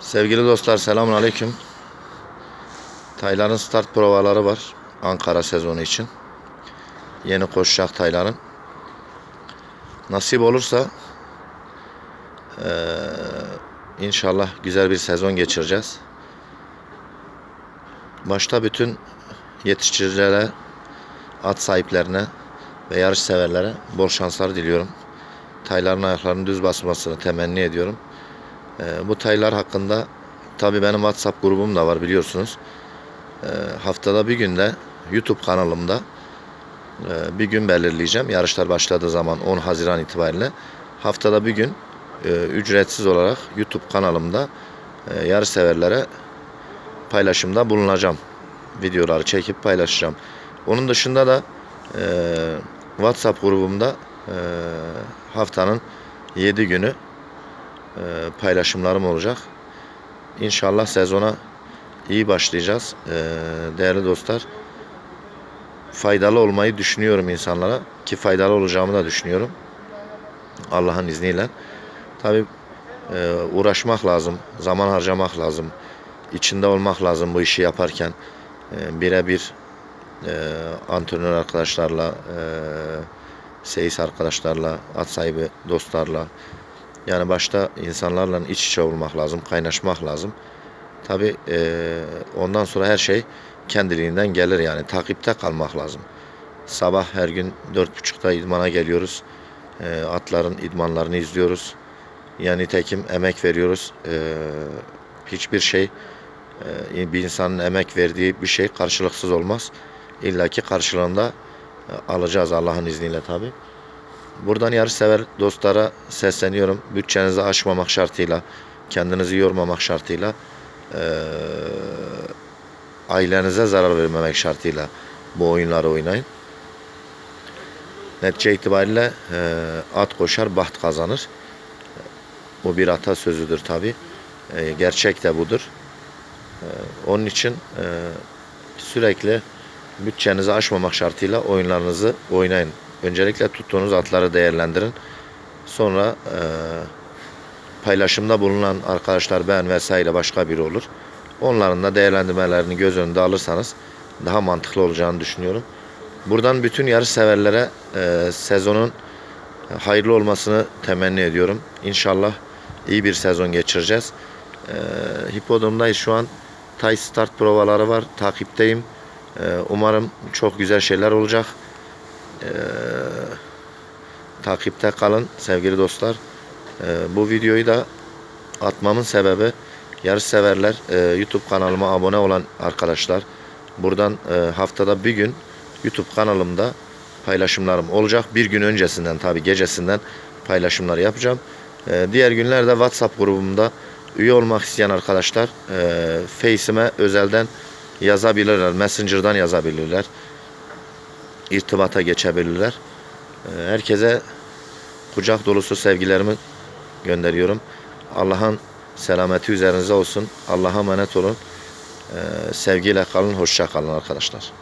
Sevgili dostlar selamun aleyküm. Tayların start provaları var Ankara sezonu için. Yeni koşacak tayların. Nasip olursa eee, inşallah güzel bir sezon geçireceğiz. Başta bütün yetiştiricilere, at sahiplerine ve yarış severlere bol şanslar diliyorum. Tayların ayaklarının düz basmasını temenni ediyorum. Ee, bu taylar hakkında tabii benim WhatsApp grubum da var biliyorsunuz. Ee, haftada bir günde YouTube kanalımda e, bir gün belirleyeceğim. Yarışlar başladığı zaman 10 Haziran itibariyle haftada bir gün e, ücretsiz olarak YouTube kanalımda e, yarış severlere paylaşımda bulunacağım. Videoları çekip paylaşacağım. Onun dışında da WhatsApp grubumda haftanın 7 günü paylaşımlarım olacak. İnşallah sezona iyi başlayacağız. E, değerli dostlar, faydalı olmayı düşünüyorum insanlara ki faydalı olacağımı da düşünüyorum. Allah'ın izniyle. Tabi uğraşmak lazım, zaman harcamak lazım, içinde olmak lazım bu işi yaparken. E, birebir e, antrenör arkadaşlarla, e, seyis arkadaşlarla, at sahibi dostlarla, yani başta insanlarla iç içe olmak lazım, kaynaşmak lazım. Tabi ondan sonra her şey kendiliğinden gelir yani takipte kalmak lazım. Sabah her gün dört buçukta idmana geliyoruz. E, atların idmanlarını izliyoruz. Yani nitekim emek veriyoruz. E, hiçbir şey e, bir insanın emek verdiği bir şey karşılıksız olmaz. İlla ki karşılığında e, alacağız Allah'ın izniyle tabi. Buradan yarış sever dostlara sesleniyorum. Bütçenizi aşmamak şartıyla, kendinizi yormamak şartıyla, eee, ailenize zarar vermemek şartıyla bu oyunları oynayın. Netice itibariyle eee, at koşar, baht kazanır. Bu bir atasözüdür tabi. gerçek de budur. Eee, onun için eee, sürekli bütçenizi aşmamak şartıyla oyunlarınızı oynayın. Öncelikle tuttuğunuz atları değerlendirin. Sonra e, paylaşımda bulunan arkadaşlar ben vesaire başka biri olur. Onların da değerlendirmelerini göz önünde alırsanız daha mantıklı olacağını düşünüyorum. Buradan bütün yarış severlere e, sezonun hayırlı olmasını temenni ediyorum. İnşallah iyi bir sezon geçireceğiz. E, Hipodrom'dayız şu an. Tay start provaları var. Takipteyim. E, umarım çok güzel şeyler olacak. Ee, takipte kalın sevgili dostlar. Ee, bu videoyu da atmamın sebebi yarış severler e, YouTube kanalıma abone olan arkadaşlar. Buradan e, haftada bir gün YouTube kanalımda paylaşımlarım olacak. Bir gün öncesinden tabi gecesinden paylaşımlar yapacağım. E, diğer günlerde WhatsApp grubumda üye olmak isteyen arkadaşlar e, Face'ime özelden yazabilirler. Messenger'dan yazabilirler irtibata geçebilirler. Ee, Herkese kucak dolusu sevgilerimi gönderiyorum. Allah'ın selameti üzerinize olsun. Allah'a emanet olun. Ee, Sevgiyle kalın, hoşça kalın arkadaşlar.